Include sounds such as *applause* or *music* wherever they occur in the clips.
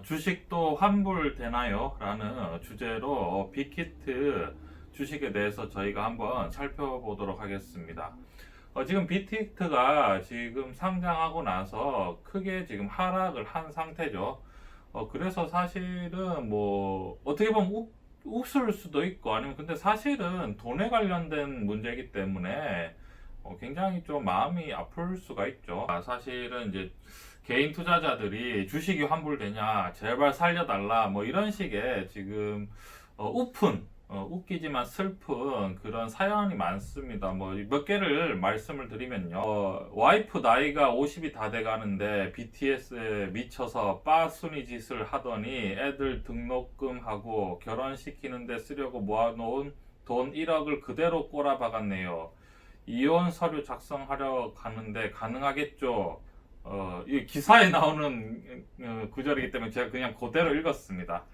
어, 주식도 환불되나요? 라는 주제로 빅히트 주식에 대해서 저희가 한번 살펴보도록 하겠습니다. 어, 지금 빅히트가 지금 상장하고 나서 크게 지금 하락을 한 상태죠. 어, 그래서 사실은 뭐 어떻게 보면 욱, 웃을 수도 있고 아니면 근데 사실은 돈에 관련된 문제이기 때문에 어, 굉장히 좀 마음이 아플 수가 있죠. 아, 사실은 이제 개인 투자자들이 주식이 환불되냐, 제발 살려달라, 뭐 이런 식의 지금 어, 우픈, 어, 웃기지만 슬픈 그런 사연이 많습니다. 뭐 몇 개를 말씀을 드리면요. 어, 와이프 나이가 50이 다 돼가는데 BTS에 미쳐서 빠순이 짓을 하더니 애들 등록금하고 결혼시키는데 쓰려고 모아놓은 돈 1억을 그대로 꼬라박았네요. 이혼 서류 작성하려 가는데 가능하겠죠? 어, 이 기사에 나오는 어, 구절이기 때문에 제가 그냥 그대로 읽었습니다.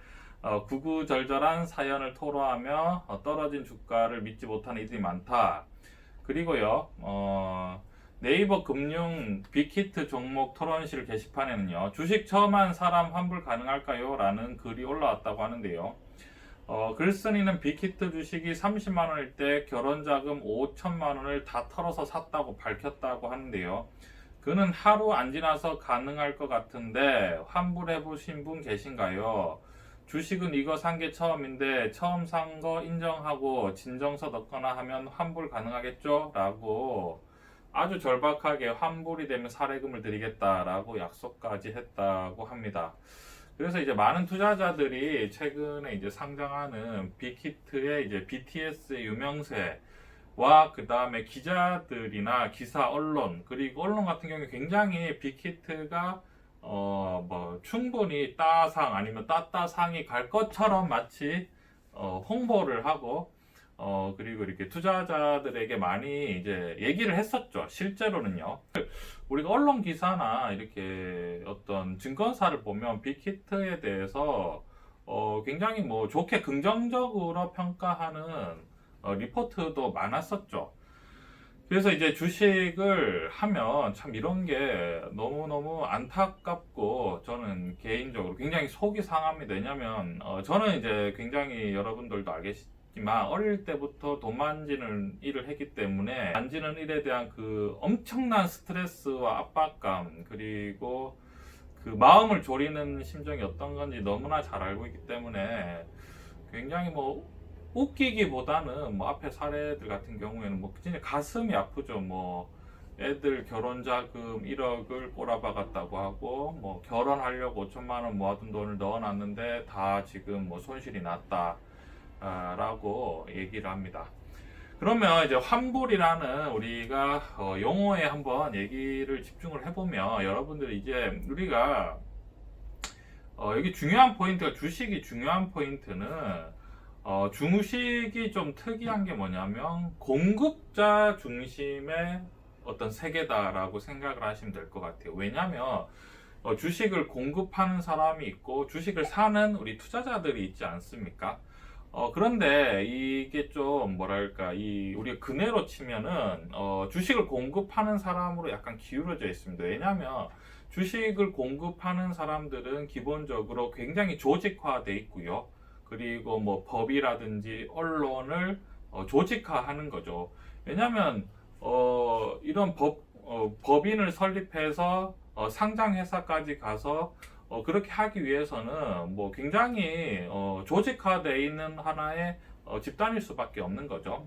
어, 구구절절한 사연을 토로하며 어, 떨어진 주가를 믿지 못하는 이들이 많다. 그리고요, 어, 네이버 금융 빅히트 종목 토론실 게시판에는요, 주식 처음 한 사람 환불 가능할까요? 라는 글이 올라왔다고 하는데요. 어, 글쓴이는 빅히트 주식이 30만 원일 때 결혼자금 5천만 원을 다 털어서 샀다고 밝혔다고 하는데요. 그는 하루 안 지나서 가능할 것 같은데 환불해 보신 분 계신가요? 주식은 이거 산 게 처음인데 처음 산 거 인정하고 진정서 넣거나 하면 환불 가능하겠죠? 라고 아주 절박하게 환불이 되면 사례금을 드리겠다라고 약속까지 했다고 합니다. 그래서 이제 많은 투자자들이 최근에 이제 상장하는 빅히트의 이제 BTS의 유명세 와 그 다음에 기자들이나 기사 언론 그리고 언론 같은 경우에 굉장히 빅히트가 어 뭐 충분히 따상 아니면 따따상이 갈 것처럼 마치 어 홍보를 하고 어 그리고 이렇게 투자자들에게 많이 이제 얘기를 했었죠. 실제로는요. 우리가 언론 기사나 이렇게 어떤 증권사를 보면 빅히트에 대해서 어 굉장히 뭐 좋게 긍정적으로 평가하는 어 리포트도 많았었죠. 그래서 이제 주식을 하면 참 이런 게 너무너무 안타깝고 저는 개인적으로 굉장히 속이 상합니다. 왜냐면 어 저는 이제 굉장히 여러분들도 알겠지만 어릴 때부터 돈 만지는 일을 했기 때문에 만지는 일에 대한 그 엄청난 스트레스와 압박감 그리고 그 마음을 졸이는 심정이 어떤 건지 너무나 잘 알고 있기 때문에 굉장히 뭐 웃기기보다는 뭐 앞에 사례들 같은 경우에는 뭐 진짜 가슴이 아프죠. 뭐 애들 결혼 자금 1억을 꼬라박았다고 하고 뭐 결혼하려고 5천만 원 모아둔 돈을 넣어놨는데 다 지금 뭐 손실이 났다라고 얘기를 합니다. 그러면 이제 환불이라는 우리가 어, 용어에 한번 얘기를 집중을 해보면 여러분들이 이제 우리가 어, 여기 중요한 포인트가 주식이 중요한 포인트는 어, 주식이 좀 특이한 게 뭐냐면 공급자 중심의 어떤 세계다라고 생각을 하시면 될 것 같아요. 왜냐하면 어, 주식을 공급하는 사람이 있고 주식을 사는 우리 투자자들이 있지 않습니까? 어, 그런데 이게 좀 뭐랄까 이 우리가 근해로 치면은 어, 주식을 공급하는 사람으로 약간 기울어져 있습니다. 왜냐하면 주식을 공급하는 사람들은 기본적으로 굉장히 조직화돼 있고요. 그리고 뭐 법이라든지 언론을 어, 조직화하는 거죠. 왜냐하면 어, 이런 법 어, 법인을 설립해서 어, 상장 회사까지 가서 어, 그렇게 하기 위해서는 뭐 굉장히 어, 조직화되어 있는 하나의 어, 집단일 수밖에 없는 거죠.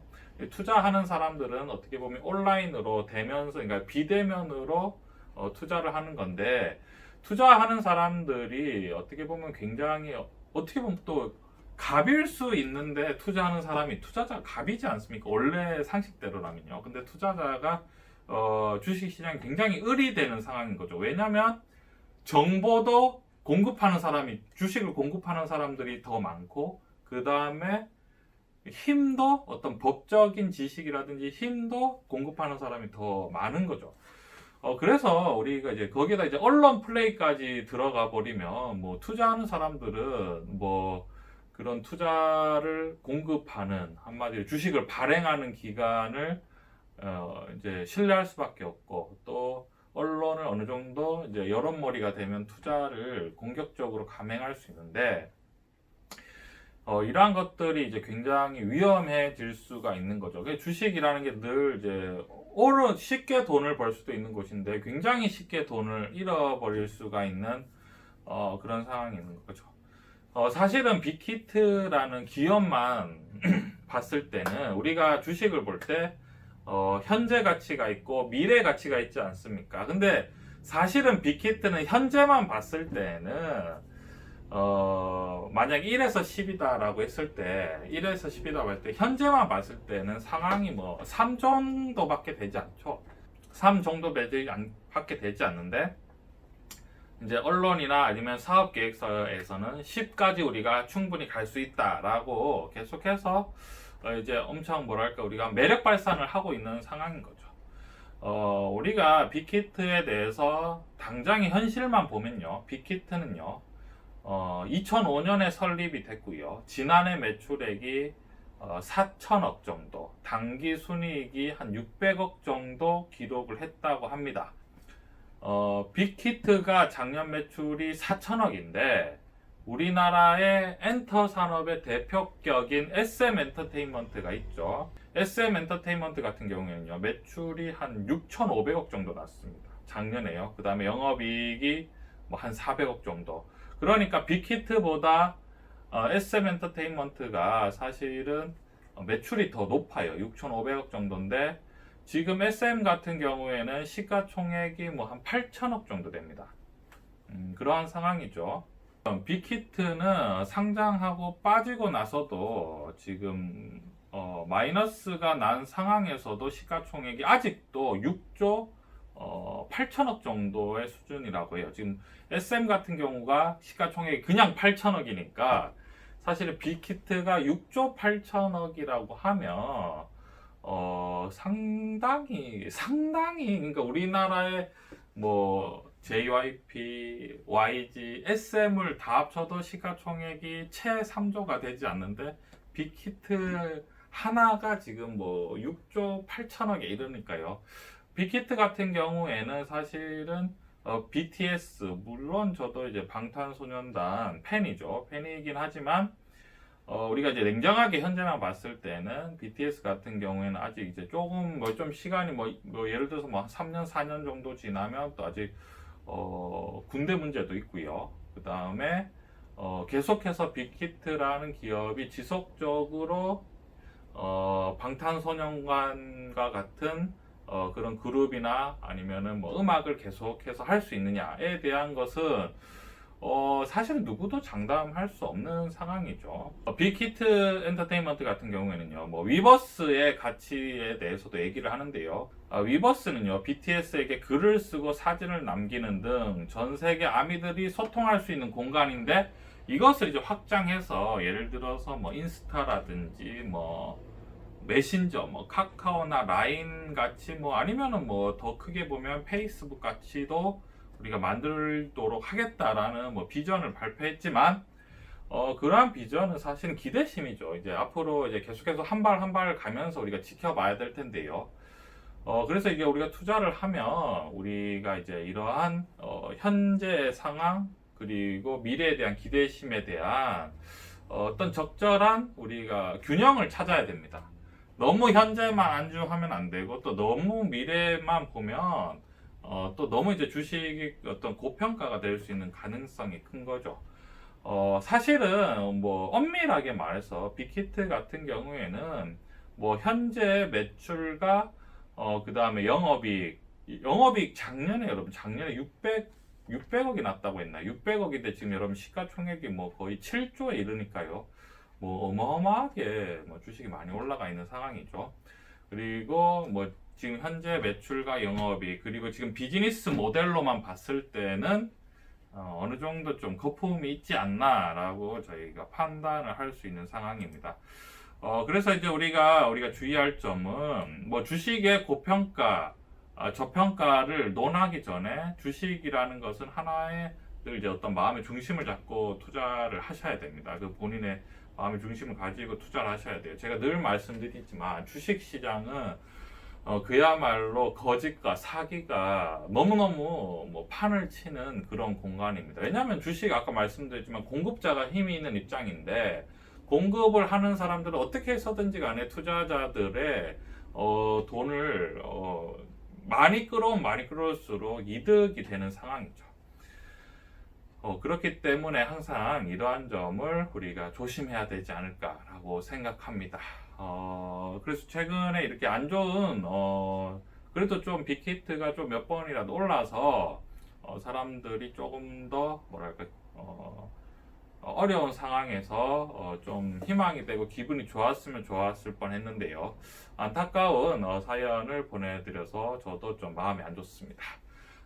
투자하는 사람들은 어떻게 보면 온라인으로 대면서 그러니까 비대면으로 어, 투자를 하는 건데 투자하는 사람들이 어떻게 보면 굉장히 어떻게 보면 또 갑일 수 있는데 투자하는 사람이 투자자 갑이지 않습니까? 원래 상식대로라면요. 근데 투자자가 어, 주식시장이 굉장히 의리되는 상황인 거죠. 왜냐하면 정보도 공급하는 사람이 주식을 공급하는 사람들이 더 많고 그 다음에 힘도 어떤 법적인 지식이라든지 힘도 공급하는 사람이 더 많은 거죠. 어, 그래서 우리가 이제 거기에다 이제 언론 플레이까지 들어가 버리면 뭐 투자하는 사람들은 뭐 그런 투자를 공급하는 한마디로 주식을 발행하는 기관을 어, 이제 신뢰할 수밖에 없고 또 언론 언론을 어느 정도 이제 여론몰이가 되면 투자를 공격적으로 감행할 수 있는데 어, 이러한 것들이 이제 굉장히 위험해질 수가 있는 거죠. 그 주식이라는 게 늘 이제 오른 쉽게 돈을 벌 수도 있는 곳인데 굉장히 쉽게 돈을 잃어버릴 수가 있는 어, 그런 상황이 있는 거죠. 어, 사실은 빅히트라는 기업만 *clears throat* 봤을 때는 우리가 주식을 볼때 어, 현재 가치가 있고 미래 가치가 있지 않습니까? 근데 사실은 빅히트는 현재만 봤을 때는 어, 만약 1에서 10이다라고 했을 때 1에서 10이라고 했을 때 현재만 봤을 때는 상황이 뭐 3 정도밖에 되지 않죠. 3 정도 되지 않, 밖에 되지 않는데 이제 언론이나 아니면 사업 계획서에서는 10까지 우리가 충분히 갈 수 있다라고 계속해서 어, 이제 엄청 뭐랄까 우리가 매력 발산을 하고 있는 상황인 거죠. 어, 우리가 빅히트에 대해서 당장의 현실만 보면요. 빅히트는요. 어, 2005년에 설립이 됐고요. 지난해 매출액이 어, 4천억 정도, 당기 순이익이 한 600억 정도 기록을 했다고 합니다. 어, 빅히트가 작년 매출이 4천억인데 우리나라의 엔터 산업의 대표격인 SM 엔터테인먼트가 있죠. SM 엔터테인먼트 같은 경우에는요, 매출이 한 6,500억 정도 났습니다. 작년에요. 그 다음에 영업이익이 뭐 한 400억 정도. 그러니까 빅히트보다 어, SM 엔터테인먼트가 사실은 어, 매출이 더 높아요. 6,500억 정도인데 지금 SM 같은 경우에는 시가총액이 뭐 한 8천억 정도 됩니다. 음, 그러한 상황이죠. 어, 빅히트는 상장하고 빠지고 나서도 지금 어, 마이너스가 난 상황에서도 시가총액이 아직도 6조 어, 8천억 정도의 수준이라고 해요. 지금 SM 같은 경우가 시가총액이 그냥 8천억이니까 사실은 빅히트가 6조 8천억이라고 하면 어, 상당히 상당히 그러니까 우리나라의 뭐 JYP, YG, SM을 다 합쳐도 시가총액이 채 3조가 되지 않는데 빅히트 하나가 지금 뭐 6조 8천억에 이르니까요. 빅히트 같은 경우에는 사실은 어, BTS 물론 저도 이제 방탄소년단 팬이죠 팬이긴 하지만 어, 우리가 이제 냉정하게 현재만 봤을 때는 BTS 같은 경우에는 아직 이제 조금 뭐 좀 시간이 뭐, 뭐 예를 들어서 뭐 3년 4년 정도 지나면 또 아직 어, 군대 문제도 있고요. 그 다음에 어, 계속해서 빅히트라는 기업이 지속적으로 어, 방탄소년단과 같은 어, 그런 그룹이나 아니면은 뭐 음악을 계속해서 할 수 있느냐에 대한 것은 어, 사실 누구도 장담할 수 없는 상황이죠. 어, 빅히트 엔터테인먼트 같은 경우에는요, 뭐 위버스의 가치에 대해서도 얘기를 하는데요. 어, 위버스는요, BTS에게 글을 쓰고 사진을 남기는 등 전 세계 아미들이 소통할 수 있는 공간인데 이것을 이제 확장해서 예를 들어서 뭐 인스타라든지 뭐 메신저, 뭐 카카오나 라인 같이 뭐 아니면은 뭐 더 크게 보면 페이스북 같이도 우리가 만들도록 하겠다라는 뭐 비전을 발표했지만 어 그러한 비전은 사실은 기대심이죠. 이제 앞으로 이제 계속해서 한 발 한 발 가면서 우리가 지켜봐야 될 텐데요. 어 그래서 이게 우리가 투자를 하면 우리가 이제 이러한 어 현재 상황 그리고 미래에 대한 기대심에 대한 어, 어떤 적절한 우리가 균형을 찾아야 됩니다. 너무 현재만 안주하면 안 되고 또 너무 미래만 보면 어, 또 너무 이제 주식이 어떤 고평가가 될 수 있는 가능성이 큰 거죠. 어, 사실은 뭐 엄밀하게 말해서 빅히트 같은 경우에는 뭐 현재 매출과 어, 그 다음에 영업이익, 영업이익 작년에 여러분 작년에 600 600억이 났다고 했나? 600억인데 지금 여러분 시가총액이 뭐 거의 7조에 이르니까요. 뭐 어마어마하게 뭐 주식이 많이 올라가 있는 상황이죠. 그리고 뭐 지금 현재 매출과 영업이 그리고 지금 비즈니스 모델로만 봤을 때는 어, 느 정도 좀 거품이 있지 않나라고 저희가 판단을 할 수 있는 상황입니다. 어, 그래서 이제 우리가 우리가 주의할 점은 뭐 주식의 고평가, 아, 저평가를 논하기 전에 주식이라는 것은 하나의 늘 이제 어떤 마음의 중심을 잡고 투자를 하셔야 됩니다. 그 본인의 마음의 중심을 가지고 투자를 하셔야 돼요. 제가 늘 말씀드리지만 주식 시장은 어, 그야말로 거짓과 사기가 너무너무 뭐 판을 치는 그런 공간입니다. 왜냐하면 주식 아까 말씀드렸지만 공급자가 힘이 있는 입장인데 공급을 하는 사람들은 어떻게 해서든지 간에 투자자들의 어, 돈을 어, 많이 끌어오면 많이 끌어올수록 이득이 되는 상황이죠. 어, 그렇기 때문에 항상 이러한 점을 우리가 조심해야 되지 않을까라고 생각합니다. 어, 그래서 최근에 이렇게 안 좋은, 어, 그래도 좀 빅히트가 좀 몇 번이라도 올라서, 어, 사람들이 조금 더, 뭐랄까, 어, 어려운 상황에서 어, 좀 희망이 되고 기분이 좋았으면 좋았을 뻔 했는데요. 안타까운 어, 사연을 보내드려서 저도 좀 마음이 안 좋습니다.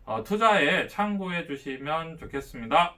어, 투자에 참고해 주시면 좋겠습니다.